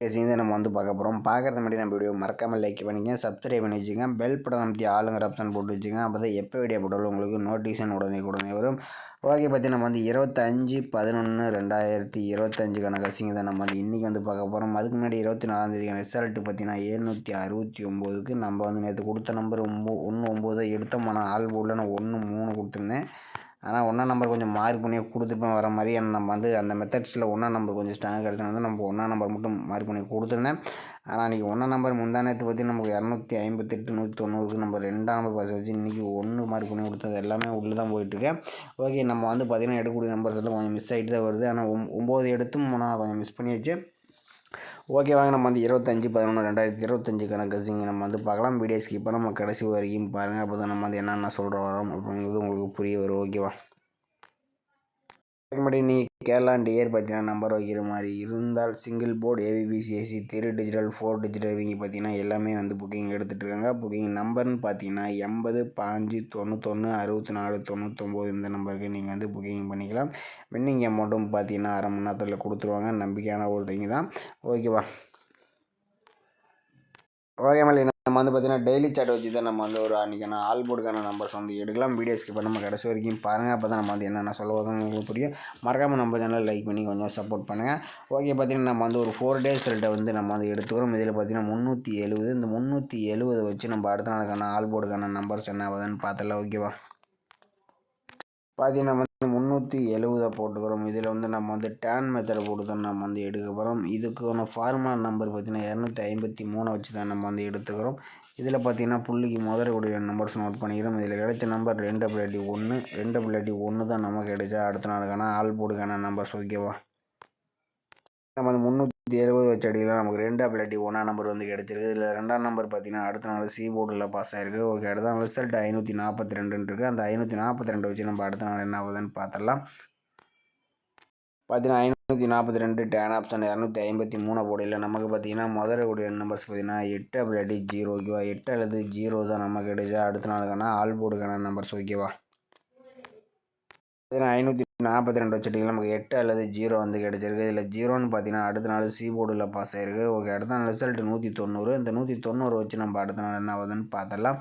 சேர்ந்து தான் நம்ம வந்து பார்க்க போகிறோம் பார்க்குறது முன்னாடி நம்ம வீடியோ மறக்காமல் லைக் பண்ணிங்க சப்ஸ்கிரைப் பண்ணி வச்சுங்க பெல் பட்டன் அமைத்தி ஆளுங்கிற ஆப்ஷன் போட்டு வச்சுங்க அப்போ தான் எப்போ வீடியோ போட்டாலும் உங்களுக்கு நோட்டிஃபிகேஷன் உடனே உடனே வரும். ஓகே பற்றி நம்ம வந்து இருபத்தஞ்சி பதினொன்று ரெண்டாயிரத்தி இருபத்தஞ்சுக்கான கசிங்க தான் நம்ம வந்து இன்றைக்கி வந்து பார்க்க போகிறோம் அதுக்கு முன்னாடி இருபத்தி நாலாந்தேதிக்கான ரிசல்ட்டு பார்த்தீங்கன்னா எழுநூற்றி அறுபத்தி ஒம்போதுக்கு நம்ம வந்து நேற்று கொடுத்த நம்பர் ஒம்போ ஒன்று ஒம்பது எடுத்தோம். ஆள் போடல நான் ஒன்று மூணு கொடுத்துருந்தேன். ஆனால் ஒன்றா நம்பர் கொஞ்சம் மார்க் பண்ணி கொடுத்துருப்பேன் வர மாதிரி. நம்ம வந்து அந்த மெத்தட்ஸில் ஒன்றா நம்பர் கொஞ்சம் ஸ்ட்ராங் கிடச்சினா நம்ம ஒன்றா நம்பர் மட்டும் மார்க் பண்ணி கொடுத்துருந்தேன். ஆனால் இன்றைக்கி ஒன்றா நம்பர் முந்தானத்து பற்றி நமக்கு இரநூத்தி ஐம்பத்தெட்டு நூற்றி தொண்ணூறுக்கு நம்ம ரெண்டாம் நம்பர் பாஸ் வச்சு இன்றைக்கி ஒன்று மார்க் பண்ணி கொடுத்தது எல்லாமே உள்ளே தான் போயிட்டுருக்கேன் ஓகே நம்ம வந்து பார்த்திங்கன்னா எடுக்கக்கூடிய நம்பர்ஸ் எல்லாம் கொஞ்சம் மிஸ் ஆகிட்டு தான் வருது ஆனால் ஒம்பது எடுத்தும் நான் கொஞ்சம் மிஸ் பண்ணியாச்சு. ஓகே வாங்க நம்ம வந்து இருபத்தஞ்சி பதினொன்று ரெண்டாயிரத்தி இருபத்தஞ்சி கணக்கு நம்ம வந்து பார்க்கலாம். வீடியோ ஸ்கிப் நம்ம கடைசி வரைக்கும் பாருங்கள் அப்போ தான் நம்ம வந்து என்னென்ன சொல்கிற வரோம் அப்படிங்கிறது உங்களுக்கு புரிய வரும். ஓகேவா? முன்னாடி நீ கேரளாண்டு டியர் பார்த்தீங்கன்னா நம்பர் வைக்கிற மாதிரி இருந்தால் சிங்கிள் போர்டு ஏவிபிசிஎஸ்சி திரு டிஜிட்டல் ஃபோர் டிஜிட்டல் இவங்க பார்த்தீங்கன்னா எல்லாமே வந்து புக்கிங் எடுத்துகிட்டு இருக்காங்க புக்கிங் நம்பர்னு பார்த்தீங்கன்னா எண்பது பாஞ்சு தொண்ணூத்தொன்று அறுபத்தி நாலு தொண்ணூத்தொம்போது இந்த நம்பருக்கு நீங்கள் வந்து புக்கிங் பண்ணிக்கலாம். வின்னிங் அமௌண்ட்டும் பார்த்தீங்கன்னா அரை மணி நேரத்தில் கொடுத்துருவாங்க. நம்பிக்கையான ஒருத்தங்க தான். ஓகேவா ஓகே மேலே நம்ம வந்து பார்த்திங்கன்னா டெய்லி சாட் வச்சு தான் நம்ம வந்து ஒரு அன்றைக்கான ஆல் போர்டுக்கான நம்பர்ஸ் வந்து எடுக்கலாம். வீடியோ ஸ்கிப் நம்ம கடைசி வரைக்கும் பாருங்கள் அப்போ தான் நம்ம வந்து என்னென்ன சொல்லுவோம் உங்களுக்கு புரியும். மறக்காமல் நம்ம சேனல் லைக் பண்ணி கொஞ்சம் சப்போர்ட் பண்ணுங்கள் ஓகே பார்த்திங்கன்னா நம்ம வந்து ஒரு ஃபோர் டேஸ் ரில்ட்டை வந்து நம்ம வந்து எடுத்துக்கிறோம் இதில் பார்த்திங்கன்னா முந்நூற்றி எழுபது. இந்த முந்நூற்றி எழுபது வச்சு நம்ம அடுத்த நாளுக்கான ஆல் போர்டுக்கான நம்பர்ஸ் என்ன ஆகுதுன்னு பார்த்தல ஓகேவா பார்த்தீங்கன்னா வந்து முந்நூற்றி எழுபதாக போட்டுக்கிறோம். இதில் வந்து நம்ம வந்து டேன் மெத்தடை போட்டு தான் நம்ம வந்து எடுக்க போகிறோம் இதுக்கான ஃபார்முலா நம்பர் பார்த்திங்கன்னா இரநூத்தி ஐம்பத்தி மூணை வச்சு தான் நம்ம வந்து எடுத்துக்கிறோம். இதில் பார்த்தீங்கன்னா புள்ளிக்கு முதலுடைய நம்பர்ஸ் நோட் பண்ணிக்கிறோம். இதில் கிடைச்ச நம்பர் ரெண்டு பிள்ளாட்டி ஒன்று. ரெண்டு பிள்ளாட்டி ஒன்று தான் நமக்கு கிடைச்சா அடுத்த நாளுக்கான ஆள் போர்டுக்கான நம்பர்ஸ் ஓகேவா நம்ம வந்து முந்நூற்றி எழுபது வச்ச அடியில் நமக்கு ரெண்டு பிள்ளாட்டி ஒன்றாம் நம்பர் வந்து கிடச்சிருக்கு. இதில் ரெண்டாம் நம்பர் பார்த்தீங்கன்னா அடுத்த நாள் சி போர்டில் பாஸ் ஆயிருக்கு. ஓகே அடுத்த நாள் ரிசல்ட் ஐநூற்றி நாற்பத்தி ரெண்டுன்னு இருக்குது அந்த ஐநூற்றி நாற்பத்தி ரெண்டு வச்சு நம்ம அடுத்த நாள் என்ன ஆகுதுன்னு பார்த்துடலாம் பார்த்தீங்கன்னா ஐநூற்றி நாற்பத்தி ரெண்டு டேன் ஆப்ஷன் இரநூத்தி ஐம்பத்தி மூணு போடையில் நமக்கு பார்த்தீங்கன்னா முதல்ல கூடிய நம்பர்ஸ் பார்த்தீங்கன்னா எட்டு அப்படி ஜீரோ ஓகேவா எட்டு அல்லது ஜீரோ தான் நமக்கு கிடைச்சா அடுத்த நாளுக்கான ஆல் போர்டுக்கான நம்பர்ஸ் ஓகேவா பார்த்தீங்கன்னா ஐநூற்றி நாற்பத்தி ரெண்டு வச்சுட்டிங்களா? நமக்கு எட்டு அல்லது ஜீரோ வந்து கிடச்சிருக்கு. இதில் ஜீரோன்னு பார்த்தீங்கன்னா அடுத்த நாள் சி போர்டில் பாஸ் ஆயிருக்கு. ஓகே அடுத்த நாள் ரிசல்ட் நூற்றி தொண்ணூறு இந்த நூற்றி தொண்ணூறு வச்சு நம்ம அடுத்த நாள் என்ன ஆகுதுன்னு பார்த்தலாம்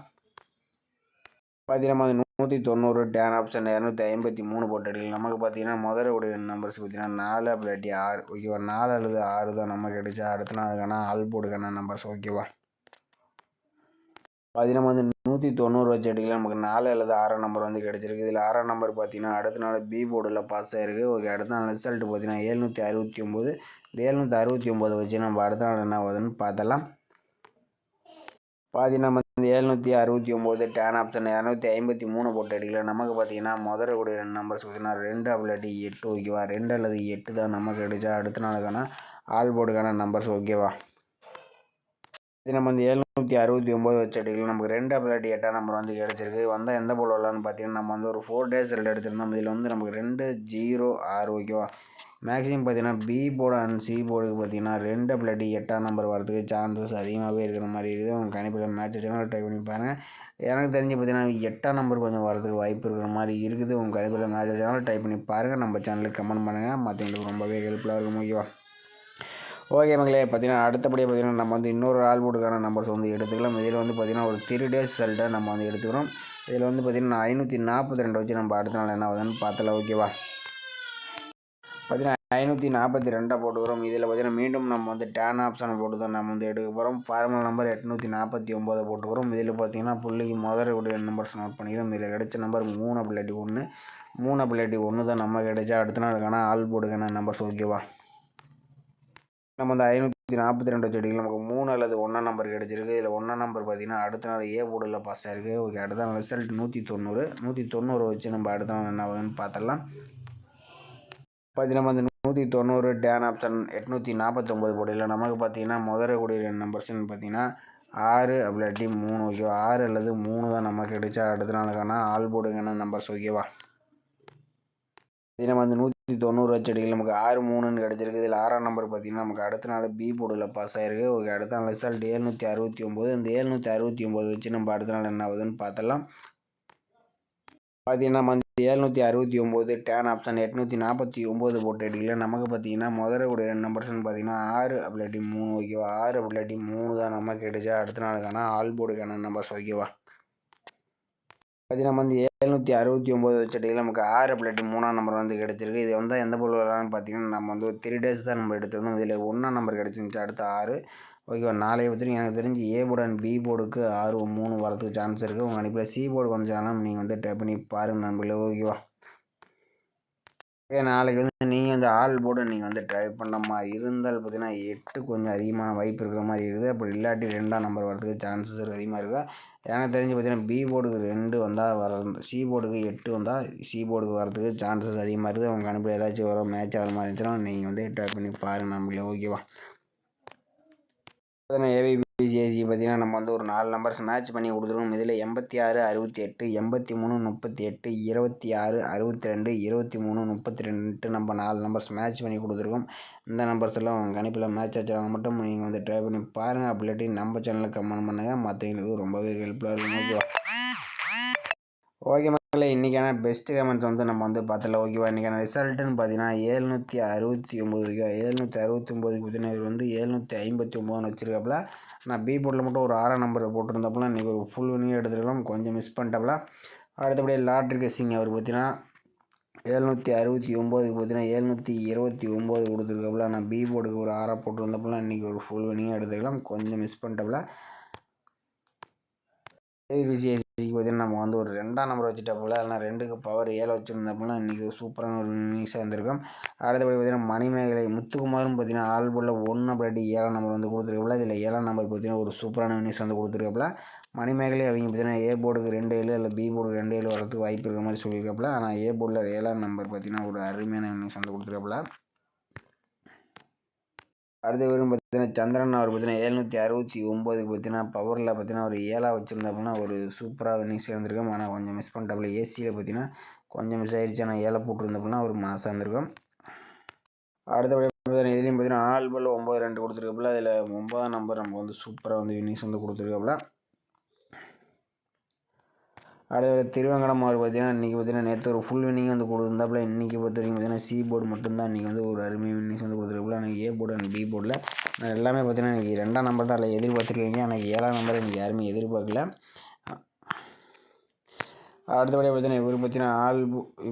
பார்த்தீங்கன்னா நூற்றி தொண்ணூறு டேன் ஆப்ஷன் இரநூத்தி ஐம்பத்தி மூணு போட்டு எடுக்கலாம் நமக்கு பார்த்தீங்கன்னா முதல்ல உடைய நம்பர்ஸ் பார்த்தீங்கன்னா நாலு அப்படி ஆறு. ஓகேவா நாலு அல்லது ஆறு தான் நமக்கு கிடைச்சா அடுத்த நாளுக்கான ஆல் போர்டுக்கான நம்பர்ஸ் ஓகேவா பார்த்தீங்கன்னா வந்து நூற்றி தொண்ணூறு வச்சு அடிக்கலாம் நமக்கு நாலு அல்லது ஆறாம் நம்பர் வந்து கிடச்சிருக்கு. இதில் ஆறாம் நம்பர் பார்த்தீங்கன்னா அடுத்த நாள் பி போர்டில் பாஸ் ஆகிருக்கு ஓகே அடுத்த நாள் ரிசல்ட் பார்த்தீங்கன்னா ஏழ்நூற்றி அறுபத்தி ஒம்பது இந்த ஏழ்நூற்றி அறுபத்தி ஒம்பது வச்சு நம்ம அடுத்த நாள் என்ன ஆகுதுன்னு பார்த்தலாம் பார்த்தீங்கன்னா வந்து ஏழ்நூற்றி அறுபத்தி ஒம்பது டேன் ஆப்ஷன் இரநூத்தி ஐம்பத்தி மூணு போட்டு அடிக்கலாம் நமக்கு பார்த்தீங்கன்னா முதல்ல கூடிய ரெண்டு நம்பர்ஸ் பார்த்தீங்கன்னா ரெண்டு அப்படி எட்டு ஓகேவா ரெண்டு அல்லது எட்டு தான் நமக்கு கிடைச்சா அடுத்த நாளுக்கான ஆல் போர்டுக்கான நம்பர்ஸ் ஓகேவா இது நம்ம வந்து ஏழ்நூற்றி அறுபத்தி ஒம்பது வச்ச அடிக்கலாம் நமக்கு ரெண்டு அப்ளாட்டி எட்டாம் நம்பர் வந்து கிடச்சிருக்கு. வந்தால் எந்த போல் வரலான்னு பார்த்தீங்கன்னா நம்ம வந்து ஒரு ஃபோர் டேஸ் ரெண்டு எடுத்திருந்தோம். இதில் வந்து நமக்கு ரெண்டு ஜீரோ ஆறு ஓகேவா மேக்ஸிமம் பார்த்தீங்கன்னா பி போர்டு அண்ட் சி போர்டுக்கு பார்த்தீங்கன்னா ரெண்டு அப்ளாட்டி எட்டாம் நம்பர் வரதுக்கு சான்சஸ் அதிகமாகவே இருக்கிற மாதிரி இருக்குது. உங்கள் கணிப்பில் மேட்ச் சேனல் ட்ரை பண்ணி பாருங்கள் எனக்கு தெரிஞ்சு பார்த்தீங்கன்னா எட்டாம் நம்பர் கொஞ்சம் வரதுக்கு வாய்ப்பு இருக்கிற மாதிரி இருக்குது. உங்கள் கணிப்பில் மேட்ச் வச்சுனாலும் ட்ரை பண்ணி பாருங்கள் நம்ம சேனலுக்கு கமெண்ட் பண்ணுங்கள் மற்றவங்களுக்கு ரொம்பவே ஹெல்ப்ஃபுல்லாக இருக்கும் ஓகேவா ஓகே மங்களே பார்த்தீங்கன்னா அடுத்தபடியாக பார்த்தீங்கன்னா நம்ம வந்து இன்னொரு ஆல்போர்டுக்கான நம்பர்ஸ் வந்து எடுத்துக்கலாம். இதில் வந்து பார்த்திங்கன்னா ஒரு த்ரீ டேஸ் ரிசல்ட்டை நம்ம வந்து எடுத்துக்கிறோம். இதில் வந்து பார்த்திங்கன்னா ஐநூற்றி நாற்பத்தி ரெண்டு வச்சு நம்ம அடுத்த நாள் என்ன ஆகுதுன்னு பார்த்தலாம் ஓகேவா பார்த்தீங்கன்னா ஐநூற்றி நாற்பத்தி ரெண்டாக போட்டுக்கிறோம். இதில் பார்த்தீங்கன்னா மீண்டும் நம்ம வந்து டேன் ஆப்ஷனை போட்டு தான் நம்ம வந்து எடுக்க போகிறோம் ஃபார்மல் நம்பர் எட்நூற்றி நாற்பத்தி ஒம்போதை போட்டுக்கிறோம். இதில் பார்த்தீங்கன்னா புள்ளிக்கு முதல் உடைய நம்பர்ஸ் நோட் பண்ணிக்கிறோம். இதில் கிடைச்ச நம்பர் மூணு பிள்ளாட்டி ஒன்று. மூணு பிள்ளாட்டி ஒன்று தான் நம்ம கிடைச்சா அடுத்த நாளுக்கான ஆல் போட்டுக்கான நம்பர்ஸ் ஓகேவா நம்ம அந்த ஐநூற்றி நாற்பத்தி ரெண்டு செடிகள் நமக்கு மூணு அல்லது ஒன்றாம் நம்பர் கிடச்சிருக்கு. இதில் ஒன்றாம் நம்பர் பார்த்திங்கன்னா அடுத்த நாள் ஏ போர்டில் பாஸ் ஆயிருக்கு. ஓகே அடுத்த நாள் ரிசல்ட் நூற்றி தொண்ணூறு நூற்றி தொண்ணூறு வச்சு நம்ம அடுத்த நாள் என்ன ஆகுதுன்னு பார்த்துடலாம் பார்த்தீங்கன்னா அந்த நூற்றி தொண்ணூறு டேன் ஆப்ஷன் எட்நூற்றி நாற்பத்தொம்பது போட்டியில் நமக்கு பார்த்தீங்கன்னா முதல்ல கூடிய நம்பர்ஸ்ன்னு பார்த்தீங்கன்னா ஆறு அப்படி மூணு. ஓகேவா ஆறு அல்லது மூணு தான் நமக்கு கிடைச்சா அடுத்த நாளுக்கான ஆல் போர்டுக்கான நம்பர்ஸ் ஓகேவா இது நம்ம அந்த நூற்றி தொண்ணூறு அச்சடிகள் நமக்கு ஆறு மூணுன்னு கிடச்சிருக்கு. இதில் ஆறாம் நம்பர் பார்த்திங்கன்னா நமக்கு அடுத்த நாள் பி போர்டில் பாஸ் ஆகிருக்கு ஓகே அடுத்த நாள் ரிசல்ட் ஏழ்நூற்றி அறுபத்தி ஒம்பது. இந்த ஏழ்நூற்றி அறுபத்தி ஒம்பது வச்சு நம்ம அடுத்த நாள் என்ன ஆகுதுன்னு பார்த்தலாம் பார்த்தீங்கன்னா ஏழ்நூற்றி அறுபத்தி ஒம்பது டேன் ஆப்ஷன் எட்நூற்றி நாற்பத்தி ஒம்பது போட்டு எடுக்கல நமக்கு பார்த்தீங்கன்னா முதல்ல உடைய ரெண்டு நம்பர்ஸ்னு பார்த்தீங்கன்னா ஆறு அப்படி மூணு ஓகேவா? ஆறு அப்படி மூணு தான் நமக்கு கிடைச்சா அடுத்த நாளுக்கான ஆல் போர்டுக்கான நம்பர்ஸ் ஓகேவா? பார்த்தீங்கன்னா வந்து ஏழ்நூற்றி அறுபத்தி ஒம்பது வச்சுட்டு நமக்கு ஆறு பிளேட்டு மூணாம் நம்பர் வந்து கிடச்சிருக்கு. இது வந்து எந்த பொருள் விளாட்னு பார்த்தீங்கன்னா நம்ம வந்து ஒரு த்ரீ டேஸ் தான் நம்ம எடுத்துருந்தோம் இதில் ஒன்றாம் நம்பர் கிடச்சிருந்துச்சு. அடுத்து ஆறு. ஓகேவா? நாளைய பற்றி எனக்கு தெரிஞ்சு ஏ போர்டு அண்ட் பி போர்டுக்கு ஆறு மூணு வரதுக்கு சான்ஸ் இருக்குது உங்கள் அனுப்பி சி போர்டு வந்துச்சாலும் நீங்கள் வந்து ட்ரை பண்ணி பாருங்கள் நண்பர்களே. ஓகேவா? ஓகே நாளைக்கு வந்து நீங்கள் வந்து ஆல் போர்டு நீங்கள் வந்து ட்ரை பண்ண மாதிரி இருந்தால் பார்த்தீங்கன்னா எட்டு கொஞ்சம் அதிகமான வாய்ப்பு இருக்கிற மாதிரி இருக்குது. அப்படி இல்லாட்டி ரெண்டாம் நம்பர் வரதுக்கு சான்சஸ் அதிகமாக இருக்குது எனக்கு தெரிஞ்சு பார்த்தீங்கன்னா பி போர்டுக்கு ரெண்டு வந்தால் வர சி போர்டுக்கு எட்டு வந்தால் சி போர்டுக்கு வரதுக்கு சான்சஸ் அதிகமாக இருக்குது. உங்கள் அனுப்பி ஏதாச்சும் வரும் மேட்ச் ஆகிற மாதிரி இருந்துச்சுன்னா நீங்கள் வந்து ட்ரை பண்ணி பாருங்கள் நம்மளே ஓகேவா ஏவிபிசிஎஸ்சி பார்த்தீங்கன்னா நம்ம வந்து ஒரு நாலு நம்பர்ஸ் மேட்ச் பண்ணி கொடுத்துருக்கோம். இதில் எண்பத்தி ஆறு அறுபத்தி எட்டு எண்பத்தி மூணு முப்பத்தி எட்டு இருபத்தி ஆறு அறுபத்தி ரெண்டு இருபத்தி மூணு முப்பத்தி ரெண்டு நம்ம நாலு நம்பர்ஸ் மேட்ச் பண்ணி கொடுத்துருக்கோம். இந்த நம்பர்ஸ் எல்லாம் உங்கள் கணிப்பில் மேட்ச் ஆச்சவங்க மட்டும் நீங்கள் வந்து ட்ரை பண்ணி பாருங்கள் அப்படி இல்லாட்டி நம்ம சேனலில் கமெண்ட் பண்ணுங்கள் மற்றவங்களுக்கு ரொம்பவே ஹெல்ப்ஃபுல்லாக இருக்கும். ஓகே ஓகே இல்லை இன்றைக்கான பெஸ்ட் கமெண்ட்ஸ் வந்து நம்ம வந்து பார்த்துல ஓகேவா இன்றைக்கான ரிசல்ட்டுன்னு பார்த்தீங்கன்னா ஏழ்நூற்றி அறுபத்தி ஒம்பது ஏழ்நூற்றி அறுபத்தி ஒம்போதுக்கு பார்த்தீங்கன்னா இவர் வந்து ஏழ்நூற்றி ஐம்பத்தி ஒம்போதுன்னு வச்சுருக்காப்புல. நான் பி போர்டில் மட்டும் ஒரு ஆறாம் நம்பர் போட்டிருந்தப்பல இன்றைக்கி ஒரு ஃபுல் வினியும் எடுத்துருக்கலாம் கொஞ்சம் மிஸ் பண்ணிட்டப்பல அடுத்தபடி லாட்ரி கசிங் அவர் பார்த்தீங்கன்னா ஏழ்நூற்றி அறுபத்தி ஒம்போதுக்கு பார்த்தீங்கன்னா ஏழ்நூற்றி இருபத்தி ஒம்பது கொடுத்துருக்காப்புல. நான் பி போர்டுக்கு ஒரு ஆறாக போட்டிருந்தப்பல இன்றைக்கி ஒரு ஃபுல் வினியும் எடுத்துக்கலாம் கொஞ்சம் மிஸ் பண்ணிட்டப்பல விஜயசிக்கு பார்த்தீங்கன்னா நம்ம வந்து ஒரு ரெண்டாம் நம்பர் வச்சுட்டப்போல இல்லைனா ரெண்டுக்கு பவர் ஏழை வச்சுருந்தப்போலாம் இன்றைக்கி ஒரு சூப்பரான ஒரு இன்னிங்ஸாக இருந்திருக்கும். அடுத்தபடி பார்த்தீங்கன்னா மணிமேகலை முத்துக்குமாரும் பார்த்தீங்கன்னா ஆல் போலில் ஒன்று அப்படி ஏழாம் நம்பர் வந்து கொடுத்துருக்கல இதில் ஏழாம் நம்பர் பார்த்தீங்கன்னா ஒரு சூப்பரான இன்னிங்ஸ் வந்து கொடுத்துருக்கப்பல மணிமேகலை அவங்க பார்த்தீங்கன்னா ஏ போர்டுக்கு ரெண்டு ஏழு இல்லை பி போர்டுக்கு ரெண்டு ஏழு வரதுக்கு வாய்ப்பு இருக்கிற மாதிரி சொல்லியிருக்கப்பல. ஆனால் ஏ போர்டில் ஏழாம் நம்பர் பார்த்தீங்கன்னா ஒரு அருமையான இன்னிங்ஸ் வந்து கொடுத்துருக்கப்பல. அடுத்து வரும் பார்த்தீங்கன்னா சந்திரன் அவர் பார்த்தீங்கன்னா எழுநூற்றி அறுபத்தி ஒம்போதுக்கு பார்த்தீங்கன்னா பவரில் பார்த்தீங்கன்னா ஒரு ஏழாக வச்சுருந்தாப்புனா ஒரு சூப்பராக இன்னிங்ஸ் இருந்திருக்கும். ஆனால் கொஞ்சம் மிஸ் பண்ணிட்டாப்புல. ஏசியில் பார்த்தீங்கன்னா கொஞ்சம் மிஸ் ஆயிடுச்சு ஆனால் ஏழை போட்டிருந்தப்பனா ஒரு மாதம் இருந்திருக்கும். அடுத்தபடி பார்த்தீங்கன்னா இதுலேயும் பார்த்தீங்கன்னா ஆள் பால் ஒம்பது ரெண்டு கொடுத்துருக்கப்பல. அதில் ஒம்பதாம் நம்பர் நம்ம வந்து சூப்பராக வந்து இன்னிங்ஸ் வந்து கொடுத்துருக்காப்புல. அடுத்து திருவேங்கடம் மாவட்டம் பார்த்தீங்கன்னா இன்றைக்கி பார்த்தீங்கன்னா நேற்று ஒரு ஃபுல் வின்னிங் வந்து கொடுத்துருந்தாப்புல. இன்றைக்கி பொறுத்த வரைக்கும் பார்த்தீங்கன்னா சி போர்டு மட்டும்தான் இன்றைக்கி வந்து ஒரு அருமை வின்னிங்ஸ் வந்து கொடுத்துருக்குள்ள எனக்கு ஏ போர்டு அண்ட் பி போர்டில் நான் எல்லாமே பார்த்தீங்கன்னா எனக்கு ரெண்டாம் நம்பர் தான் அதில் எதிர்பார்த்துருக்கீங்க எனக்கு ஏழாம் நம்பர் எனக்கு யாருமே எதிர்பார்க்கல. அடுத்தபடியாக பார்த்தீங்கன்னா இவர் பார்த்தீங்கன்னா ஆல்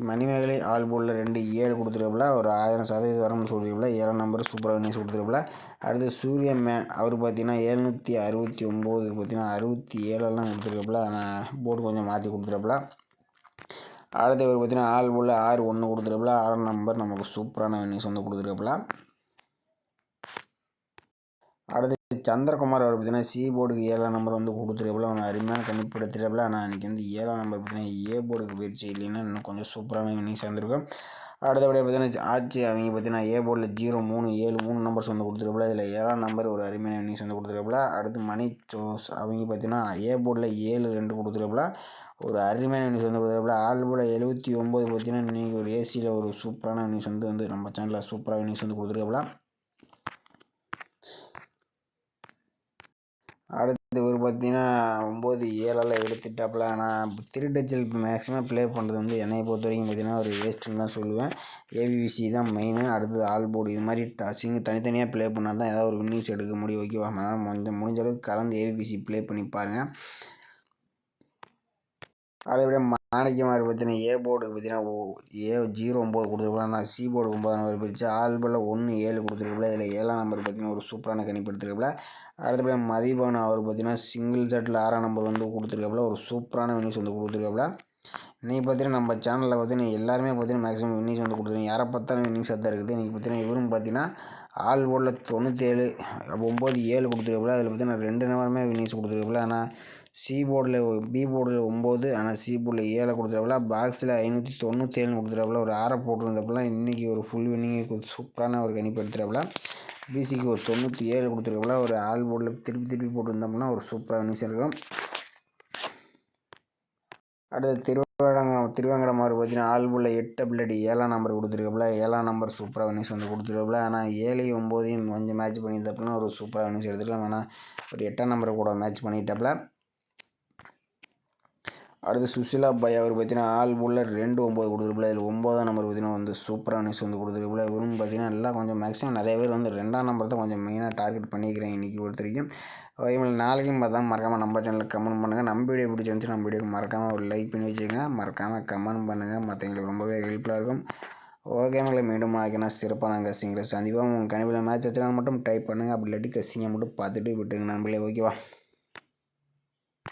மணிமேகலை ஆல் ரெண்டு ஏழு கொடுத்துருப்பில்ல ஒரு ஆயிரம் சதவீதம் வரம்னு சொல்லியிருப்பில் ஏழாம் நம்பர் சூப்பராக நியூஸ் கொடுத்துருப்பில்ல அடுத்து சூரிய மேன் அவர் பார்த்தீங்கன்னா எழுநூற்றி அறுபத்தி ஒம்போதுக்கு பார்த்தீங்கன்னா அறுபத்தி ஏழெல்லாம் கொடுத்துருப்பில்ல நான் போர்டு கொஞ்சம் மாற்றி கொடுத்துருப்பில்ல அடுத்து இவர் பார்த்தீங்கன்னா ஆள் ஆறு ஒன்று கொடுத்துருப்பில்ல ஆறாம் நம்பர் நமக்கு சூப்பரான நியூஸ் வந்து கொடுத்துருப்பில் அடுத்து சந்திரகுமார் அவர் பார்த்தீங்கன்னா சி போர்டுக்கு ஏழாம் நம்பர் வந்து கொடுத்துருப்பில் அவனை அருமையான கண்டுபிடித்திருப்பில் ஆனால் அன்றைக்கி வந்து ஏழாம் நம்பர் பார்த்தீங்கன்னா ஏ போர்டுக்கு போயிடுச்சு இல்லைன்னா இன்னும் கொஞ்சம் சூப்பரான வின்னிங்ஸ் வந்திருக்கும் அடுத்தபடியாக பார்த்தீங்கன்னா ஆச்சு அவங்க பார்த்தீங்கன்னா ஏ போர்டில் ஜீரோ மூணு ஏழு மூணு நம்பர்ஸ் வந்து கொடுத்துருப்பில் இதில் ஏழாம் நம்பர் ஒரு அருமையான இன்னிங்ஸ் வந்து கொடுத்துருப்பில் அடுத்து மணி சோஸ் அவங்க பார்த்தீங்கன்னா ஏ போர்டில் ஏழு ரெண்டு கொடுத்துருப்பில் ஒரு அருமையான நியூஸ் வந்து கொடுத்துருப்பில் ஆள் போல் எழுபத்தி ஒம்பது பார்த்தீங்கன்னா இன்றைக்கி ஒரு ஏசியில் ஒரு சூப்பரான நியூஸ் வந்து வந்து நம்ம சேனலில் சூப்பராக நியூஸ் வந்து கொடுத்துருப்பில் அடுத்து ஒரு பார்த்தீங்கன்னா ஒம்பது ஏழெல்லாம் எடுத்துட்டாப்புல. ஆனால் திருட்டச்சல் மேக்ஸிமம் ப்ளே பண்ணுறது வந்து என்னை பொறுத்த வரைக்கும் பார்த்தீங்கன்னா ஒரு வேஸ்ட்டுன்னு தான் சொல்லுவேன். ஏவிவிசி தான் மெயினு அடுத்தது ஆல் போர்டு இது மாதிரி டச்சிங் தனித்தனியாக ப்ளே பண்ணால் தான் ஏதாவது ஒரு வின்னிங்ஸ் எடுக்க முடியும் ஓகேவா அதனால் கொஞ்சம் முடிஞ்ச அளவுக்கு கலந்து ஏவிபிசி ப்ளே பண்ணி பாருங்கள் அதேபடியாக மாணிக்கமாரி பார்த்தீங்கன்னா ஏ போர்டுக்கு பார்த்தீங்கன்னா ஏ ஜீரோ ஒம்பது கொடுத்துருக்கலாம் நான் சி போர்டு ஒம்பது நம்பர் பிரித்து ஆல்பில் ஒன்று ஏழு கொடுத்துருக்கல இதில் ஏழாம் நம்பர் பார்த்தீங்கன்னா ஒரு சூப்பரான கணிப்பு எடுத்துருக்கல அடுத்தபடி மதிபான் அவர் பார்த்தீங்கன்னா சிங்கிள் செட்டில் ஆறாம் நம்பர் வந்து கொடுத்துருக்காப்புல ஒரு சூப்பரான வினிஸ் வந்து கொடுத்துருக்காப்புல இன்றைக்கி பார்த்தீங்கன்னா நம்ம சேனலில் பார்த்தீங்கன்னா எல்லாருமே பார்த்தீங்கன்னா மேக்ஸிமம் வின்னிங்ஸ் வந்து கொடுத்துருங்க யாரை பார்த்தாலும் வின்னிங்ஸாக தான் இருக்குது. இன்றைக்கி பார்த்தீங்கன்னா இவரும் பார்த்தீங்கன்னா ஆல் போர்டில் தொண்ணூற்றேழு ஒம்பது ஏழு கொடுத்துருக்காப்புல அதில் பார்த்தீங்கன்னா ரெண்டு நம்பருமே வின்னிங்ஸ் கொடுத்துருக்கப்பல ஆனால் சி போர்டில் பி போர்டில் ஒம்பது ஆனால் சி போர்டில் ஏழை கொடுத்துருவாப்புல பாக்ஸில் ஐநூற்றி தொண்ணூற்றி ஏழு கொடுத்துருவாப்புல ஒரு ஆறை போட்டிருந்தப்பெல்லாம் இன்றைக்கி ஒரு ஃபுல் வின்னிங்கு சூப்பரான ஒரு கணிப்பு எடுத்துருவாப்புல பிசிக்கு ஒரு தொண்ணூற்றி ஏழு கொடுத்துருக்காப்புல ஒரு ஆல் போர்டில் திருப்பி திருப்பி போட்டிருந்தோம்னா ஒரு சூப்பராக வின்னிங்ஸ் இருக்கும். அடுத்து திருவேங்கடம் திருவேங்கடம் மாதிரி பார்த்தீங்கன்னா ஆல் போர்டில் எட்டு பிள்ளடி ஏழாம் நம்பர் கொடுத்துருக்காப்புல ஏழாம் நம்பர் சூப்பராக வின்னிங்ஸ் வந்து கொடுத்துருக்காப்புல. ஆனால் ஏழையும் ஒம்போதையும் கொஞ்சம் மேட்ச் பண்ணியிருந்தப்பலாம் ஒரு சூப்பராக வின்னிங்ஸ் எடுத்துக்கலாம். ஆனால் ஒரு எட்டாம் நம்பர் கூட மேட்ச் பண்ணிட்டாப்புல. அடுத்து சுஷிலா பாய் அவர் பார்த்தீங்கன்னா ஆல் உள்ள ரெண்டு ஒம்பது கொடுத்துருப்பில்ல இதில் ஒம்போதாம் நம்பர் பார்த்தீங்கன்னா வந்து சூப்பராக நியூஸ் வந்து கொடுத்துருப்பில்ல இவரும் பார்த்தீங்கன்னா எல்லாம் கொஞ்சம் மேக்ஸிமம் நிறைய பேர் வந்து ரெண்டாம் நம்பர் தான் கொஞ்சம் மெயினாக டார்கெட் பண்ணிக்கிறேன் இன்றைக்கி ஒருத்தரைக்கும். வரைக்கும் நாளைக்கும் பார்த்தா மறக்காமல் நம்ம சேனலுக்கு கமெண்ட் பண்ணுங்கள் நம்ம வீடியோ பிடிச்சிருந்துச்சு நம்ம வீடியோக்கு மறக்காமல் ஒரு லைக் பண்ணி வச்சுக்கோங்க. மறக்காமல் கமெண்ட் பண்ணுங்கள் மற்றவங்களுக்கு ரொம்பவே ஹெல்ப்ஃபுல்லாக இருக்கும். ஓகே மேலே மீண்டும் நாளைக்கு நான் சிறப்பாக நாங்கள் கசிங்களை சந்திப்போம். உங்கள் கணிப்பில் மேட்ச் வச்சுனா மட்டும் டைப் பண்ணுங்கள் அப்படி இல்லாட்டி கசிங்க மட்டும் பார்த்துட்டு விட்டுருங்க நம்மளே ஓகேவா